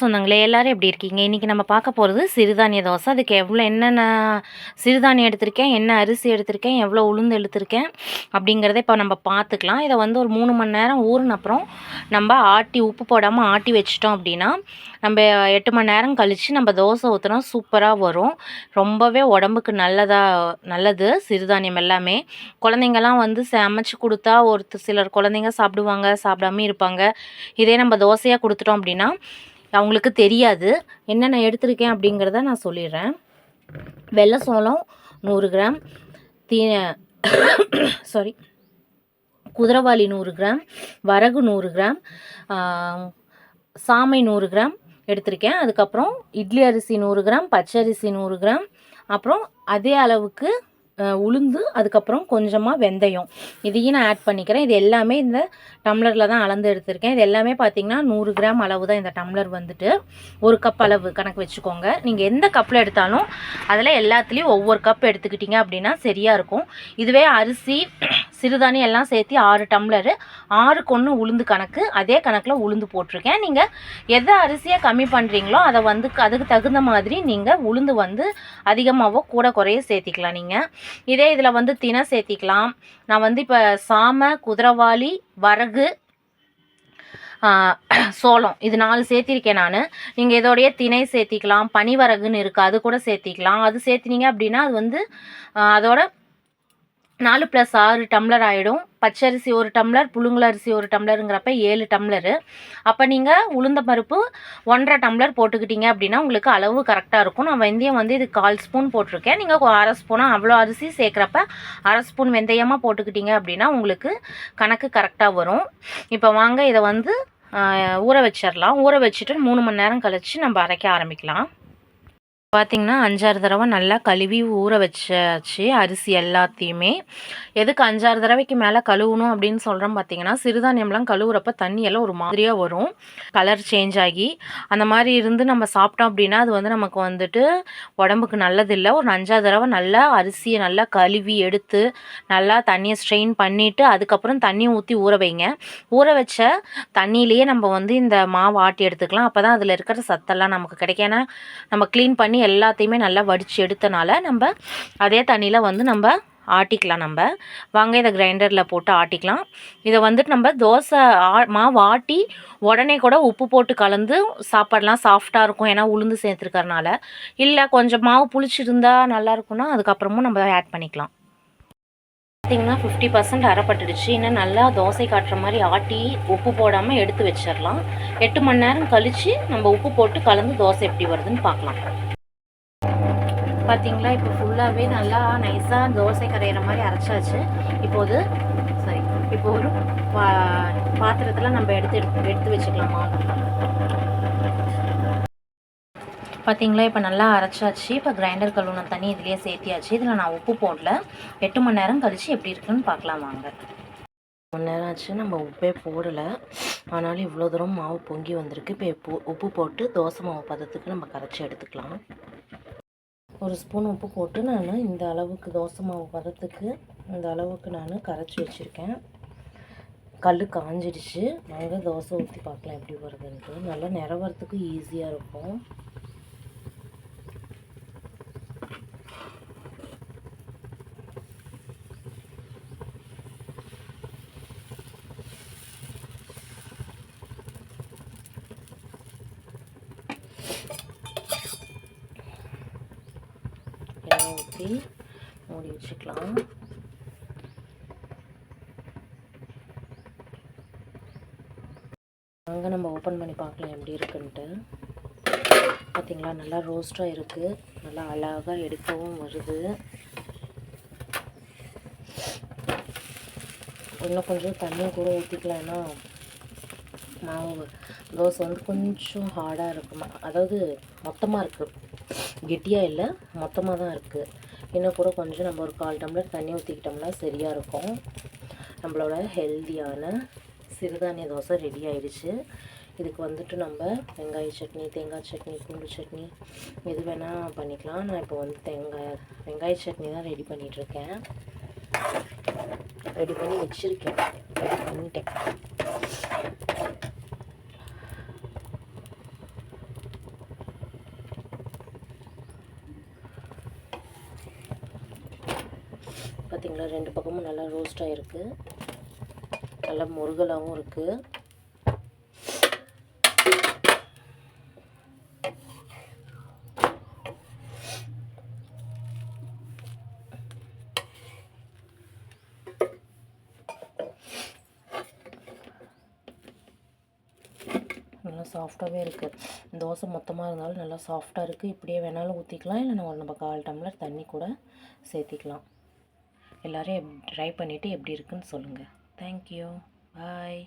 சொந்தங்களே எல்லாரும் எப்படி இருக்கீங்க? இன்றைக்கி நம்ம பார்க்க போகிறது சிறுதானிய தோசை. அதுக்கு எவ்வளோ என்னென்ன சிறுதானியம் எடுத்திருக்கேன் என்ன அரிசி எடுத்திருக்கேன் எவ்வளோ உளுந்து எடுத்திருக்கேன் அப்படிங்கிறத இப்போ நம்ம பார்த்துக்கலாம். இதை வந்து ஒரு மூணு மணி நேரம் ஊறின அப்புறம் நம்ம ஆட்டி உப்பு போடாமல் ஆட்டி வச்சிட்டோம் அப்படின்னா நம்ம எட்டு மணி நேரம் கழித்து நம்ம தோசை ஊற்றினா சூப்பராக வரும். ரொம்பவே உடம்புக்கு நல்லதாக நல்லது சிறுதானியம் எல்லாமே. குழந்தைங்கள்லாம் வந்து சமைச்சு கொடுத்தா ஒரு சிலர் குழந்தைங்க சாப்பிடுவாங்க சாப்பிடாம இருப்பாங்க. இதே நம்ம தோசையாக கொடுத்துட்டோம் அப்படின்னா அவங்களுக்கு தெரியாது. என்னென்ன எடுத்திருக்கேன் அப்படிங்கிறத நான் சொல்லிடுறேன். வெள்ளை சோளம் நூறு கிராம். தீ சாரி குதிரவாளி நூறு கிராம். வரகு நூறு கிராம். சாமை நூறு கிராம் எடுத்திருக்கேன். அதுக்கப்புறம் இட்லி அரிசி நூறு கிராம் பச்சரிசி நூறு கிராம். அப்புறம் அதே அளவுக்கு உளுந்து அதுக்கப்புறம் கொஞ்சமாக வெந்தயம். இதையும் நான் ஆட் பண்ணிக்கிறேன். இது எல்லாமே இந்த டம்ளரில் தான் அளந்து எடுத்திருக்கேன். இது எல்லாமே பார்த்திங்கன்னா நூறு கிராம் அளவு தான் இந்த டம்ளர் வந்துட்டு. ஒரு கப் அளவு கணக்கு வச்சுக்கோங்க. நீங்கள் எந்த கப்பில் எடுத்தாலும் அதில் எல்லாத்துலேயும் ஒவ்வொரு கப் எடுத்துக்கிட்டிங்க அப்படின்னா சரியாக இருக்கும். இதுவே அரிசி சிறுதானியம் எல்லாம் சேர்த்து ஆறு டம்ளரு ஆறுக்கு ஒன்று உளுந்து கணக்கு அதே கணக்கில் உளுந்து போட்டிருக்கேன். நீங்கள் எதை அரிசியாக கம்மி பண்ணுறீங்களோ அதை வந்து அதுக்கு தகுந்த மாதிரி நீங்கள் உளுந்து வந்து அதிகமாகவோ கூட குறைய சேர்த்திக்கலாம் நீங்கள் இதே இதில் வந்து தினை சேர்த்திக்கலாம். நான் வந்து இப்போ சாமை குதிரவாளி வரகு சோளம் இது நாலு சேர்த்திருக்கேன் நான். நீங்கள் இதோடைய திணை சேர்த்திக்கலாம் பனிவரகுன்னு இருக்குது அது கூட சேர்த்திக்கலாம். அது சேர்த்தினீங்க அப்படின்னா அது வந்து அதோட நாலு ப்ளஸ் ஆறு டம்ளர் ஆகிடும் பச்சரிசி ஒரு டம்ளர் புழுங்கல் அரிசி ஒரு டம்ளருங்கிறப்ப ஏழு டம்ளரு. அப்போ நீங்கள் உளுந்த பருப்பு ஒன்றரை டம்ளர் போட்டுக்கிட்டீங்க அப்படின்னா உங்களுக்கு அளவு கரெக்டாக இருக்கும். நான் வெந்தயம் வந்து இது கால் ஸ்பூன் போட்டிருக்கேன். நீங்கள் அரை ஸ்பூனாக அவ்வளோ அரிசி சேர்க்குறப்ப அரை ஸ்பூன் வெந்தயமாக போட்டுக்கிட்டீங்க அப்படின்னா உங்களுக்கு கணக்கு கரெக்டாக வரும். இப்போ வாங்க இதை வந்து ஊற வச்சிடலாம். ஊற வச்சுட்டு மூணு மணி நேரம் கழித்து நம்ம அரைக்க ஆரம்பிக்கலாம். பார்த்திங்கன்னா அஞ்சாறு தடவை நல்லா கழுவி ஊற வச்சாச்சு அரிசி எல்லாத்தையுமே. எதுக்கு அஞ்சாறு தடவைக்கு மேலே கழுவணும் அப்படின்னு சொல்கிறோம் பார்த்தீங்கன்னா சிறுதானியம்லாம் கழுவுறப்ப தண்ணியெல்லாம் ஒரு மாதிரியாக வரும். கலர் சேஞ்ச் ஆகி அந்த மாதிரி இருந்து நம்ம சாப்பிட்டோம் அப்படின்னா அது வந்து நமக்கு வந்துட்டு உடம்புக்கு நல்லதில்லை. ஒரு அஞ்சாறு தடவை நல்லா அரிசியை நல்லா கழுவி எடுத்து நல்லா தண்ணியை ஸ்ட்ரெயின் பண்ணிவிட்டு அதுக்கப்புறம் தண்ணி ஊற்றி ஊற வைங்க. ஊற வச்ச தண்ணியிலேயே நம்ம வந்து இந்த மாவு ஆட்டி எடுத்துக்கலாம். அப்போ தான் அதில் இருக்கிற சத்தெல்லாம் நமக்கு கிடைக்கும். நம்ம க்ளீன் பண்ணி பண்ணி எல்லாத்தையுமே நல்லா வடித்து எடுத்தனால நம்ம அதே தண்ணியில் வந்து நம்ம ஆட்டிக்கலாம் நம்ம. வாங்க இதை கிரைண்டரில் போட்டு ஆட்டிக்கலாம். இதை வந்துட்டு நம்ம தோசை ஆ மாவு ஆட்டி உடனே கூட உப்பு போட்டு கலந்து சாப்பாடெலாம் சாஃப்டாக இருக்கும் ஏன்னா உளுந்து சேர்த்துருக்கறனால. இல்லை கொஞ்சம் மாவு புளிச்சிருந்தா நல்லா இருக்கும்னா அதுக்கப்புறமும் நம்ம ஆட் பண்ணிக்கலாம். பார்த்திங்கன்னா ஃபிஃப்டி பர்சன்ட் அரைப்பட்டுடுச்சு இன்னும் நல்லா தோசை காட்டுற மாதிரி ஆட்டி உப்பு போடாமல் எடுத்து வச்சிடலாம். எட்டு மணி நேரம் கழித்து நம்ம உப்பு போட்டு கலந்து தோசை எப்படி வருதுன்னு பார்க்கலாம். பார்த்தீங்களா இப்போ ஃபுல்லாகவே நல்லா நைஸாக தோசை கரையிற மாதிரி அரைச்சாச்சு. இப்போது சரி இப்போ ஒரு பா பாத்திரத்தில் நம்ம எடுத்து எடுத்து எடுத்து வச்சுக்கலாமா? பார்த்தீங்களா இப்போ நல்லா அரைச்சாச்சு. இப்போ கிரைண்டர் கழுவுன தண்ணி இதுலேயே சேர்த்தியாச்சு. இதில் நான் உப்பு போடல. எட்டு மணி நேரம் கழித்து எப்படி இருக்குன்னு பார்க்கலாம் வாங்க. மணி நேரம் ஆச்சு. நம்ம உப்பே போடலை. ஆனாலும் இவ்வளோ தூரம் மாவு பொங்கி வந்திருக்கு. இப்போ உப்பு போட்டு தோசை மாவு பதத்துக்கு நம்ம கரைச்சி எடுத்துக்கலாம். ஒரு ஸ்பூன் உப்பு போட்டு நான் இந்த அளவுக்கு தோசை மாவு பதத்துக்கு இந்த அளவுக்கு நான் கரைச்சி வச்சுருக்கேன். கல் காஞ்சிடுச்சு. நாங்கள் தோசை ஊற்றி பார்க்கலாம் எப்படி வருதுன்ட்டு. நல்லா நிறவரத்துக்கு ஈஸியாக இருக்கும். வச்சு மூடி வச்சுக்கலாம். அங்கே நம்ம ஓப்பன் பண்ணி பார்க்கலாம் எப்படி இருக்குன்ட்டு. பார்த்திங்களா நல்லா ரோஸ்ட்டாக இருக்குது நல்லா அழகாக எடுக்கவும் வருது. இன்னும் கொஞ்சம் தண்ணி கூட ஊற்றிக்கலாம்னா மாவு தோசை வந்து கொஞ்சம் ஹார்டாக இருக்குமா அதாவது மொத்தமாக இருக்குது கெட்டியாக இல்லை மொத்தமாக தான் இருக்குது இன்னும் கூட கொஞ்சம் நம்ம ஒரு கால் டம்ளர் தண்ணி ஊற்றிக்கிட்டோம்னா சரியாக இருக்கும். நம்மளோட ஹெல்த்தியான சிறுதானிய தோசை ரெடி ஆயிடுச்சு. இதுக்கு வந்துட்டு நம்ம வெங்காய சட்னி தேங்காய் சட்னி பூண்டு சட்னி எது வேணால் பண்ணிக்கலாம். நான் இப்போ வந்து தேங்காய் வெங்காய சட்னி தான் ரெடி பண்ணிகிட்ருக்கேன் ரெடி பண்ணி வச்சுருக்கேன். ரெடி பண்ணிட்டேன். பார்த்தீங்களா ரெண்டு பக்கமும் நல்லா ரோஸ்டாக இருக்குது நல்லா முருகலாகவும் இருக்குது நல்லா சாஃப்டாகவே இருக்குது தோசை மொத்தமாக இருந்தாலும் நல்லா சாஃப்டாக இருக்குது இப்படியே வேணாலும் ஊற்றிக்கலாம் இல்லை நம்ம நம்ம கால் டம்ளர் தண்ணி கூட சேர்த்திக்கலாம். எல்லோரும் ட்ரை பண்ணிவிட்டு எப்படி இருக்குன்னு சொல்லுங்கள் தேங்க்யூ பாய்